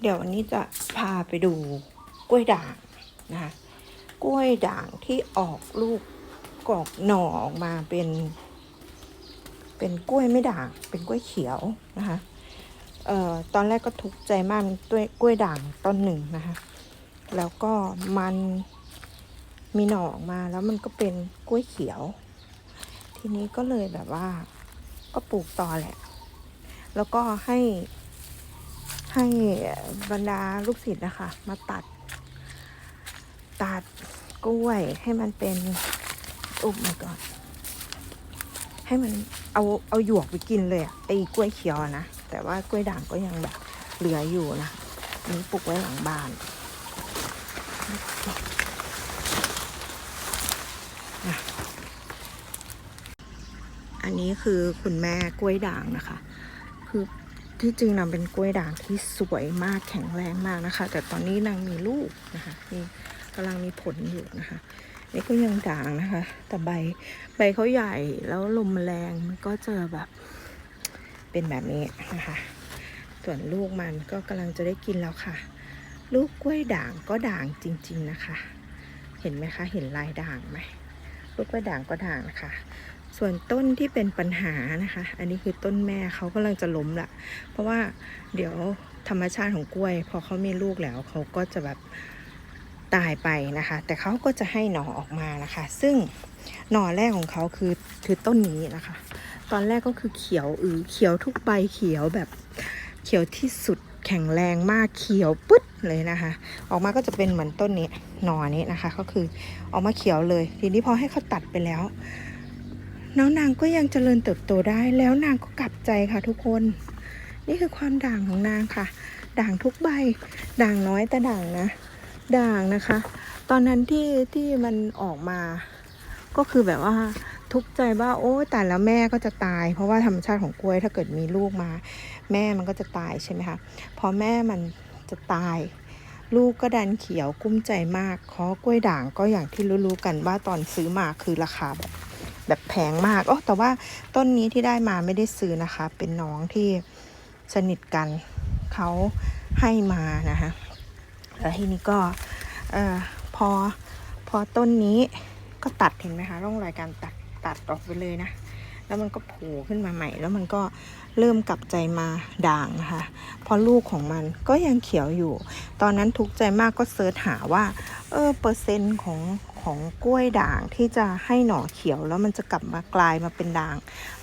เดี๋ยววันนี้จะพาไปดูกล้วยด่างนะคะกล้วยด่างที่ออกลูกกอกหน่อออกมาเป็น เป็นกล้วยไม่ด่าง เป็นกล้วยเขียวนะคะเอ่อตอนแรกก็ทุกข์ใจมากมันกล้วยกล้วยด่างต้นหนึ่งนะคะแล้วก็มันมีหน่อออกมาแล้วมันก็เป็นกล้วยเขียว ทีนี้ก็เลยแบบว่าก็ปลูกต่อแหละ แล้วก็ให้ ให้บรรดาลูกศิษย์นะคะ มาตัด ตัดกล้วยให้มันเป็นอุบมาก่อน ให้มันเอาเอาหยวกไปกินเลยอะไอ้กล้วยเขียวนะ แต่ว่ากล้วยด่างก็ยังแบบเหลืออยู่นะนนี้ปลูกไว้หลังบ้านอันนี้คือคุณแม่กล้วยด่างนะคะ คือ ที่จริงนางเป็นกล้วยด่างที่สวยมากแข็งแรงมากนะคะ แต่ตอนนี้นางมีลูกนะคะนี่กำลังมีผลอยู่นะคะ นี่ก็ยังด่างนะคะ แต่ใบใบเขาใหญ่แล้วลมแรงมันก็จะแบบเป็นแบบนี้นะคะ ส่วนลูกมันก็กำลังจะได้กินแล้วค่ะ ลูกกล้วยด่างก็ด่างจริง ๆนะคะ เห็นไหมคะ เห็นลายด่างไหมลูกกล้วยด่างก็ด่างนะคะ ส่วนต้นที่เป็นปัญหานะคะ อันนี้คือต้นแม่เขากำลังจะล้มละ เพราะว่าเดี๋ยวธรรมชาติของกล้วย พอเขามีลูกแล้วเขาก็จะแบบตายไปนะคะ แต่เขาก็จะให้หน่อออกมานะคะ ซึ่งหน่อแรกของเขาคือคือต้นนี้นะคะ ตอนแรกก็คือเขียวอือเขียวทุกใบเขียวแบบเขียวที่สุดแข็งแรงมากเขียวปึ๊ดเลยนะคะ ออกมาก็จะเป็นเหมือนต้นนี้หน่อนี้นะคะ ก็คือออกมาเขียวเลย ทีนี้พอให้เขาตัดไปแล้ว น้องนางก็ยังเจริญเติบโตได้แล้วนางก็กลับใจค่ะทุกคน นี่คือความด่างของนางค่ะ ด่างทุกใบ ด่างน้อยแต่ด่างนะ ด่างนะคะ ตอนนั้นที่ที่มันออกมา ก็คือแบบว่าทุกข์ใจว่าโอ้แต่แล้วแม่ก็จะตาย เพราะว่าธรรมชาติของกล้วยถ้าเกิดมีลูกมา แม่มันก็จะตายใช่ไหมคะพอแม่มันจะตาย ลูกก็ดันเขียวกุ้มใจมากเพราะกล้วยด่างก็อย่างที่รู้ๆกันว่าตอนซื้อมาคือราคาแบบ แบบแพงมากอ๋อแต่ว่าต้นนี้ที่ได้มาไม่ได้ซื้อนะคะ เป็นน้องที่สนิทกันเขาให้มานะคะแล้วทีนี้ก็เอ่อพอพอต้นนี้ก็ตัดเห็นไหมคะร่องรอยการตัดตัดออกไปเลยนะ แล้วมันก็โผล่ขึ้นมาใหม่ แล้วมันก็เริ่มกลับใจมาด่างนะคะเพราะลูกของมันก็ยังเขียวอยู่ ตอนนั้นทุกใจมากก็เสิร์ชหาว่า เออเปอร์เซ็นต์ของ ของกล้วยด่างที่จะให้หน่อเขียวแล้วมันจะกลับมากลายมาเป็นด่าง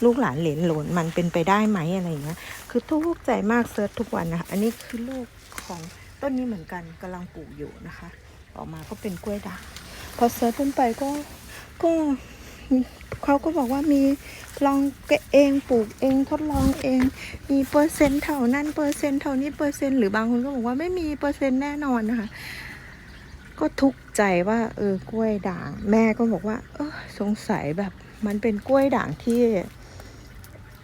ลูกหลานเหลนหลนมันเป็นไปได้ไหมอะไรอย่างเงี้ยคือทุกใจมากเสิร์ชทุกวันนะคะอันนี้คือลูกของต้นนี้เหมือนกันกำลังปลูกอยู่นะคะ ออกมาก็เป็นกล้วยด่างพอเสิร์ชขึ้นไปก็ก็เขาก็บอกว่ามีลองเองปลูกเองทดลองเอง มีเปอร์เซ็นต์เท่านั้นเปอร์เซ็นต์เท่านี้เปอร์เซ็นต์หรือบางคนก็บอกว่าไม่มีเปอร์เซ็นต์แน่นอนนะคะ ก็ทุกข์ใจว่า เออกล้วยด่าง แม่ก็บอกว่า เออสงสัยแบบมันเป็นกล้วยด่างที่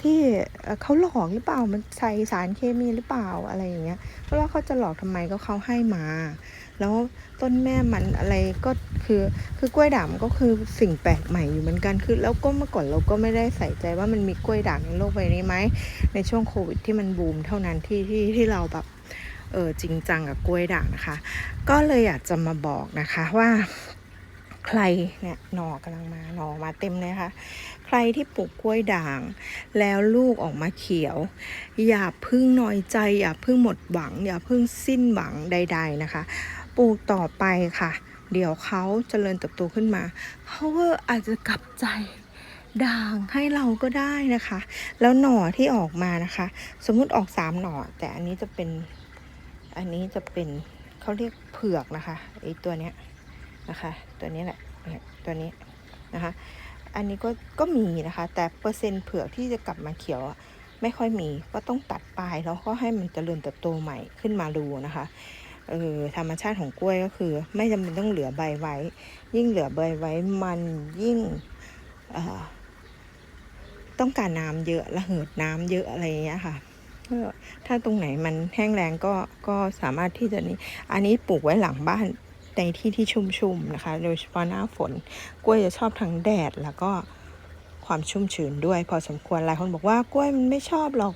ที่เขาหลอกหรือเปล่ามันใส่สารเคมีหรือเปล่าอะไรอย่างเงี้ยเพราะว่าเขาจะหลอกทำไมก็เขาให้มา แล้วต้นแม่มันอะไรก็คือคือกล้วยด่างก็คือสิ่งแปลกใหม่อยู่เหมือนกันคือ แล้วก็เมื่อก่อนเราก็ไม่ได้ใส่ใจว่ามันมีกล้วยด่างในโลกใบนี้ไหมในช่วงโควิดที่มันบูมเท่านั้นที่ที่ที่เราแบบ เออจริงจังกับกล้วยด่างนะคะ ก็เลยอยากจะมาบอกนะคะว่าใครเนี่ยหน่อกำลังมาหน่อมาเต็มเลยค่ะ ใครที่ปลูกกล้วยด่าง แล้วลูกออกมาเขียว อย่าพึ่งน้อยใจ อย่าพึ่งหมดหวัง อย่าพึ่งสิ้นหวังใด ๆนะคะ ปลูกต่อไปค่ะ เดี๋ยวเขาเจริญเติบโตขึ้นมาเขาก็อาจจะกลับใจด่างให้เราก็ได้นะคะ แล้วหน่อที่ออกมานะคะ สมมุติออกสามหน่อ แต่อันนี้จะเป็น อันนี้จะเป็นเขาเรียกเผือกนะคะไอตัวเนี้ยนะคะ ตัวนี้แหละเนี่ยตัวนี้นะคะ อันนี้ก็ก็มีนะคะ แต่เปอร์เซ็นต์เผือกที่จะกลับมาเขียวไม่ค่อยมีก็ต้องตัดปลายแล้วก็ให้มันเจริญเติบโตใหม่ขึ้นมาดูนะคะเออธรรมชาติของกล้วยก็คือ ไม่จำเป็นต้องเหลือใบไว้ ยิ่งเหลือใบไว้มันยิ่งต้องการน้ำเยอะระเหิดน้ำเยอะอะไรอย่างเงี้ยค่ะ ก็ถ้าตรงไหนมันแห้งแล้งก็ก็สามารถที่จะนี่อันนี้ปลูกไว้หลังบ้านในที่ที่ชุ่มๆนะคะ โดยเฉพาะหน้าฝนกล้วยจะชอบทั้งแดดแล้วก็ความชุ่มชื้นด้วย พอสมควรหลายคนบอกว่ากล้วยมันไม่ชอบหรอก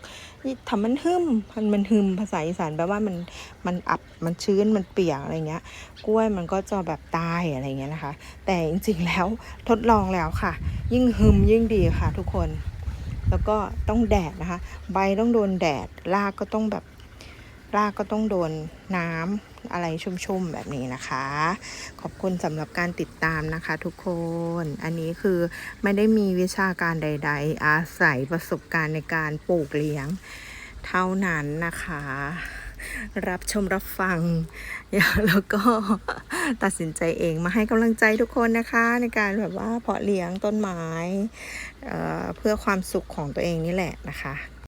ทำมันหึมมันมันหึมภาษาอีสานแปลว่ามันมันอับมันชื้นมันเปียกอะไรเงี้ย กล้วยมันก็จะแบบตายอะไรเงี้ยนะคะ แต่จริงๆแล้วทดลองแล้วค่ะ ยิ่งหึมยิ่งดีค่ะทุกคน แล้วก็ต้องแดดนะคะ ใบต้องโดนแดดรากก็ต้องแบบรากก็ต้องโดนน้ำอะไรชุ่มๆแบบนี้นะคะ ขอบคุณสำหรับการติดตามนะคะทุกคน อันนี้คือไม่ได้มีวิชาการใด ๆ อาศัยประสบการณ์ในการปลูกเลี้ยงเท่านั้นนะคะ รับชมรับฟัง แล้วก็ตัดสินใจเองมาให้กำลังใจทุกคนนะคะ ในการแบบว่าเพาะเลี้ยงต้นไม้เเพื่อความสุขของตัวเองนี่แหละนะคะ